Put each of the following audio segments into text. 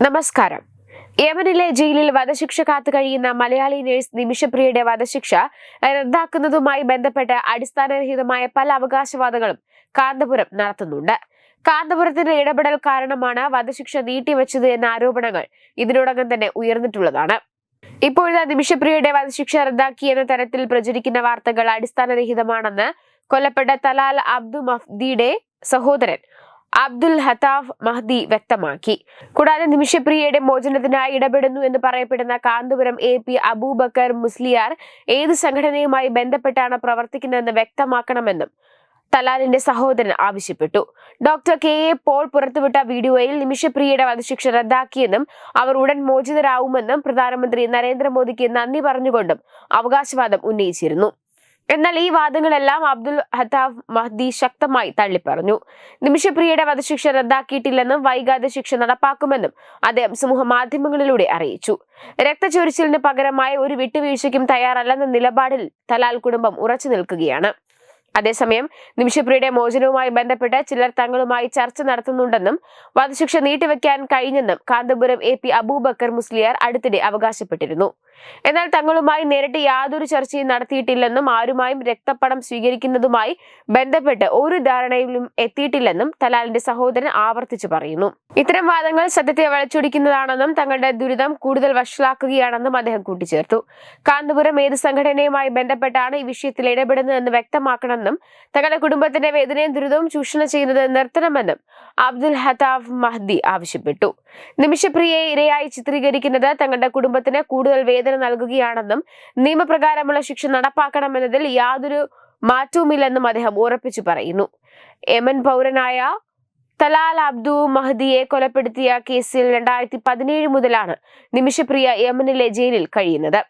നമസ്കാരം. യമനിലെ ജയിലിൽ വധശിക്ഷ കാത്തു കഴിയുന്ന മലയാളി നഴ്സ് നിമിഷപ്രിയയുടെ വധശിക്ഷ റദ്ദാക്കുന്നതുമായി ബന്ധപ്പെട്ട് അടിസ്ഥാനരഹിതമായ പല അവകാശവാദങ്ങളും കാന്തപുരം നടത്തുന്നുണ്ട്. കാന്തപുരത്തിന്റെ ഇടപെടൽ കാരണമാണ് വധശിക്ഷ നീട്ടിവെച്ചത് എന്ന ആരോപണങ്ങൾ ഇതിനോടകം തന്നെ ഉയർന്നിട്ടുള്ളതാണ്. ഇപ്പോഴത്തെ നിമിഷപ്രിയയുടെ വധശിക്ഷ റദ്ദാക്കി എന്ന തരത്തിൽ പ്രചരിക്കുന്ന വാർത്തകൾ അടിസ്ഥാനരഹിതമാണെന്ന് കൊല്ലപ്പെട്ട തലാൽ അബ്ദു മഫ്ദിയുടെ സഹോദരൻ അബ്ദുൽ ഹത്താഫ് മഹ്ദി വ്യക്തമാക്കി. കൂടാതെ നിമിഷപ്രിയയുടെ മോചനത്തിനായി ഇടപെടുന്നു എന്ന് പറയപ്പെടുന്ന കാന്തപുരം എ പി അബൂബക്കർ മുസ്ലിയാർ ഏത് സംഘടനയുമായി ബന്ധപ്പെട്ടാണ് പ്രവർത്തിക്കുന്നതെന്ന് വ്യക്തമാക്കണമെന്നും തലാലിന്റെ സഹോദരൻ ആവശ്യപ്പെട്ടു. ഡോക്ടർ കെ എ പോൾ പുറത്തുവിട്ട വീഡിയോയിൽ നിമിഷപ്രിയയുടെ വധശിക്ഷ റദ്ദാക്കിയെന്നും അവർ ഉടൻ മോചിതരാവുമെന്നും പ്രധാനമന്ത്രി നരേന്ദ്രമോദിക്ക് നന്ദി പറഞ്ഞുകൊണ്ടും അവകാശവാദം ഉന്നയിച്ചിരുന്നു. എന്നാൽ ഈ വാദങ്ങളെല്ലാം അബ്ദുൽ ഹത്താഫ് മഹ്ദി ശക്തമായി തള്ളിപ്പറഞ്ഞു. നിമിഷപ്രിയയുടെ വധശിക്ഷ റദ്ദാക്കിയിട്ടില്ലെന്നും വൈകാതെ ശിക്ഷ നടപ്പാക്കുമെന്നും അദ്ദേഹം സമൂഹ മാധ്യമങ്ങളിലൂടെ അറിയിച്ചു. രക്തചൊരിച്ചിലിന് പകരമായ ഒരു വിട്ടുവീഴ്ചയ്ക്കും തയ്യാറല്ലെന്ന നിലപാടിൽ തലാൽ കുടുംബം ഉറച്ചു നിൽക്കുകയാണ്. അതേസമയം നിമിഷപ്രിയയുടെ മോചനവുമായി ബന്ധപ്പെട്ട് ചിലർ തങ്ങളുമായി ചർച്ച നടത്തുന്നുണ്ടെന്നും വധശിക്ഷ നീട്ടിവെക്കാൻ കഴിഞ്ഞെന്നും കാന്തപുരം എ പി അബൂബക്കർ മുസ്ലിയാർ അടുത്തിടെ അവകാശപ്പെട്ടിരുന്നു. എന്നാൽ തങ്ങളുമായി നേരിട്ട് യാതൊരു ചർച്ചയും നടത്തിയിട്ടില്ലെന്നും ആരുമായും രക്തപ്പണം സ്വീകരിക്കുന്നതുമായി ബന്ധപ്പെട്ട് ഒരു ധാരണയിലും എത്തിയിട്ടില്ലെന്നും തലാലിന്റെ സഹോദരൻ ആവർത്തിച്ചു പറയുന്നു. ഇത്തരം വാദങ്ങൾ സത്യത്തെ വളച്ചൊടിക്കുന്നതാണെന്നും തങ്ങളുടെ ദുരിതം കൂടുതൽ വഷളാക്കുകയാണെന്നും അദ്ദേഹം കൂട്ടിച്ചേർത്തു. കാന്തപുരം ഏത് സംഘടനയുമായി ബന്ധപ്പെട്ടാണ് ഈ വിഷയത്തിൽ ഇടപെടുന്നതെന്ന് വ്യക്തമാക്കണമെന്നും തങ്ങളുടെ കുടുംബത്തിന്റെ വേദനയും ദുരിതവും ചൂഷണം ചെയ്യുന്നത് നിർത്തണമെന്നും അബ്ദുൽ ഹതാഫ് മഹ്ദി ആവശ്യപ്പെട്ടു. നിമിഷപ്രിയയെ ഇരയായി ചിത്രീകരിക്കുന്നത് തങ്ങളുടെ കുടുംബത്തിന് കൂടുതൽ വേദന നൽകുകയാണെന്നും നിയമപ്രകാരമുള്ള ശിക്ഷ നടപ്പാക്കണമെന്നതിൽ യാതൊരു മാറ്റവുമില്ലെന്നും അദ്ദേഹം ഉറപ്പിച്ചു പറയുന്നു. എമൻ പൗരനായ തലാൽ അബ്ദു മഹദിയെ കൊലപ്പെടുത്തിയ കേസിൽ രണ്ടായിരത്തി പതിനേഴ് മുതലാണ് നിമിഷപ്രിയ യമനിലെ ജയിലിൽ കഴിയുന്നത്.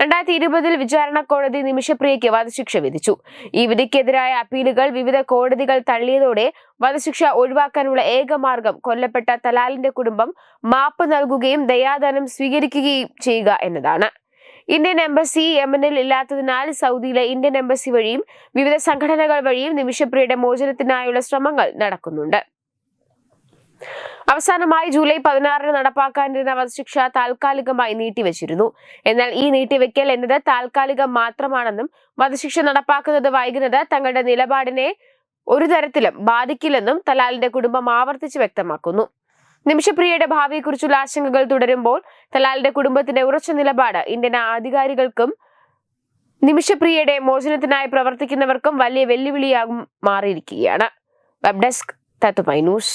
രണ്ടായിരത്തി ഇരുപതിൽ വിചാരണ കോടതി നിമിഷപ്രിയയ്ക്ക് വധശിക്ഷ വിധിച്ചു. ഈ വിധിക്കെതിരായ അപ്പീലുകൾ വിവിധ കോടതികൾ തള്ളിയതോടെ വധശിക്ഷ ഒഴിവാക്കാനുള്ള ഏക മാർഗം കൊല്ലപ്പെട്ട തലാലിന്റെ കുടുംബം മാപ്പ് നൽകുകയും ദയാദാനം സ്വീകരിക്കുകയും ചെയ്യുക എന്നതാണ്. ഇന്ത്യൻ എംബസി യമനിൽ ഇല്ലാത്തതിനാൽ സൗദിയിലെ ഇന്ത്യൻ എംബസി വഴിയും വിവിധ സംഘടനകൾ വഴിയും നിമിഷപ്രിയയുടെ മോചനത്തിനായുള്ള ശ്രമങ്ങൾ നടക്കുന്നുണ്ട്. അവസാനമായി ജൂലൈ പതിനാറിന് നടപ്പാക്കാനിരുന്ന വധശിക്ഷ താൽക്കാലികമായി നീട്ടിവച്ചിരുന്നു. എന്നാൽ ഈ നീട്ടിവെക്കൽ എന്നത് താൽക്കാലികം മാത്രമാണെന്നും വധശിക്ഷ നടപ്പാക്കുന്നത് വൈകുന്നത് തങ്ങളുടെ നിലപാടിനെ ഒരു തരത്തിലും ബാധിക്കില്ലെന്നും തലാലിന്റെ കുടുംബം ആവർത്തിച്ച് വ്യക്തമാക്കുന്നു. നിമിഷപ്രിയയുടെ ഭാവിയെക്കുറിച്ചുള്ള ആശങ്കകൾ തുടരുമ്പോൾ തലാലിന്റെ കുടുംബത്തിന്റെ ഉറച്ച നിലപാട് ഇന്ത്യൻ അധികാരികൾക്കും നിമിഷപ്രിയയുടെ മോചനത്തിനായി പ്രവർത്തിക്കുന്നവർക്കും വലിയ വെല്ലുവിളിയാകും മാറിയിരിക്കുകയാണ്. വെബ് ഡെസ്ക് തത്തുമൈ ന്യൂസ്.